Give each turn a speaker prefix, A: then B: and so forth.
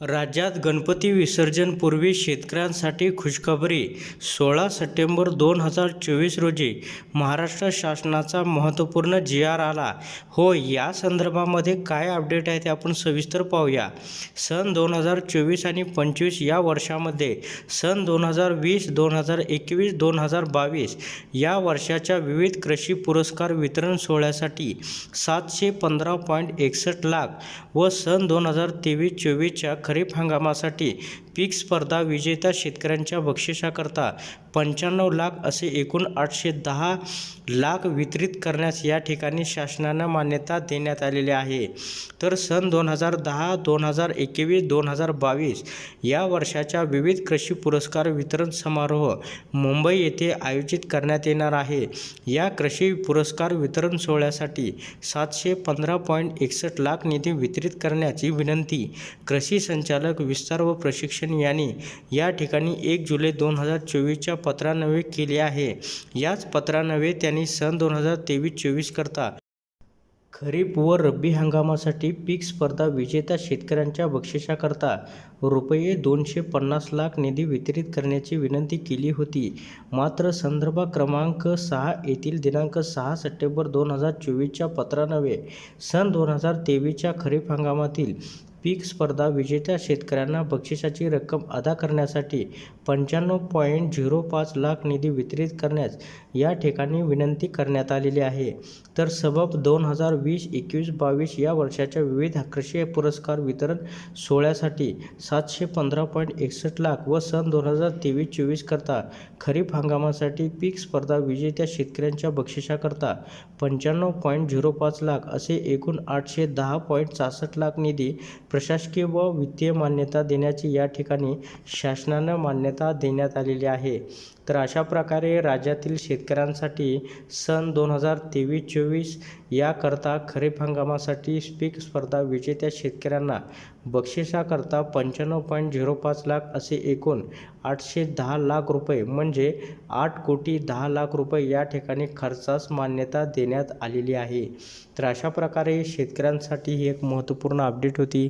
A: राज्यात गणपती विसर्जनपूर्वी शेतकऱ्यांसाठी खुशखबरी. सोळा सप्टेंबर दोन हजार चोवीस रोजी महाराष्ट्र शासनाचा महत्त्वपूर्ण जी आर आला. हो या संदर्भामध्ये काय अपडेट आहे ते आपण सविस्तर पाहूया. सन दोन हजार चोवीस आणि पंचवीस या वर्षामध्ये सन दोन हजार वीस दोन हजार एकवीस दोन हजार बावीस या वर्षाच्या विविध कृषी पुरस्कार वितरण सोहळ्यासाठी सातशे पंधरा पॉईंट एकसष्ट लाख व सन दोन हजार तेवीस चोवीसच्या खरीप हंगामासाठी पीक स्पर्धा विजेत्या शेतकऱ्यांच्या बक्षिसाकरता पंच्याण्णव लाख असे एकूण आठशे दहा लाख वितरित करण्यास या ठिकाणी शासनानं मान्यता देण्यात आलेली आहे. तर सन दोन हजार दहा दोन हजार एकवीस दोन हजार बावीस या वर्षाच्या विविध कृषी पुरस्कार वितरण समारोह मुंबई येथे आयोजित करण्यात येणार आहे. या कृषी पुरस्कार वितरण सोहळ्यासाठी सातशे पंधरा पॉईंट एकसष्ट लाख निधी वितरित करण्याची विनंती कृषी संचालक विस्तार व प्रशिक्षण यांनी या ठिकाणी एक जुलै दोन हजार चोवीसच्या पत्रान्वये केले आहे. याच पत्रान्वये त्यांनी सन दोन हजार तेवीस चोवीसकरता खरीप व रब्बी हंगामासाठी पीक स्पर्धा विजेत्या शेतकऱ्यांच्या बक्षिसाकरता रुपये दोनशे पन्नास लाख निधी वितरित करण्याची विनंती केली होती. मात्र संदर्भ क्रमांक सहा येथील दिनांक सहा सप्टेंबर दोन हजार चोवीसच्या पत्रानवे सन दोन हजार तेवीसच्या खरीप हंगामातील पीक स्पर्धा विजेत्या शेतकऱ्यांना बक्षिसाची रक्कम अदा करण्यासाठी पंच्याण्णव पॉईंट झिरो पाच लाख निधी वितरित करण्यास या ठिकाणी विनंती करण्यात आलेली आहे. तर सबब दोन हजार वीस एकवीस बावीस या वर्षाच्या विविध कृषी पुरस्कार वितरण सोहळ्यासाठी सातशे पंधरा पॉईंट एकसष्ट लाख व सन दोन हजार तेवीस चोवीस करता खरीप हंगामासाठी पीक स्पर्धा विजेत्या शेतकऱ्यांच्या बक्षिसाकरता पंच्याण्णव पॉईंट झिरो पाच लाख असे एकूण आठशे दहा पॉईंट सहासष्ट लाख निधी प्रशासकीय व वित्तीय मान्यता देण्याची या ठिकाणी शासनानं मान्यता देण्यात आलेली आहे. तर अशा प्रकारे राज्यातील शेतकऱ्यांसाठी सन दोन हजार तेवीस चोवीस याकरता खरीप हंगामासाठी पीक स्पर्धा विजेत्या शेतकऱ्यांना बक्षिसाकरता पंच्याण्णव पॉईंट झिरो पाच लाख असे एकूण आठशे दहा लाख रुपये म्हणजे आठ कोटी दहा लाख रुपये या ठिकाणी खर्चास मान्यता देण्यात आलेली आहे. तर अशा प्रकारे शेतकऱ्यांसाठी ही एक महत्त्वपूर्ण अपडेट होती.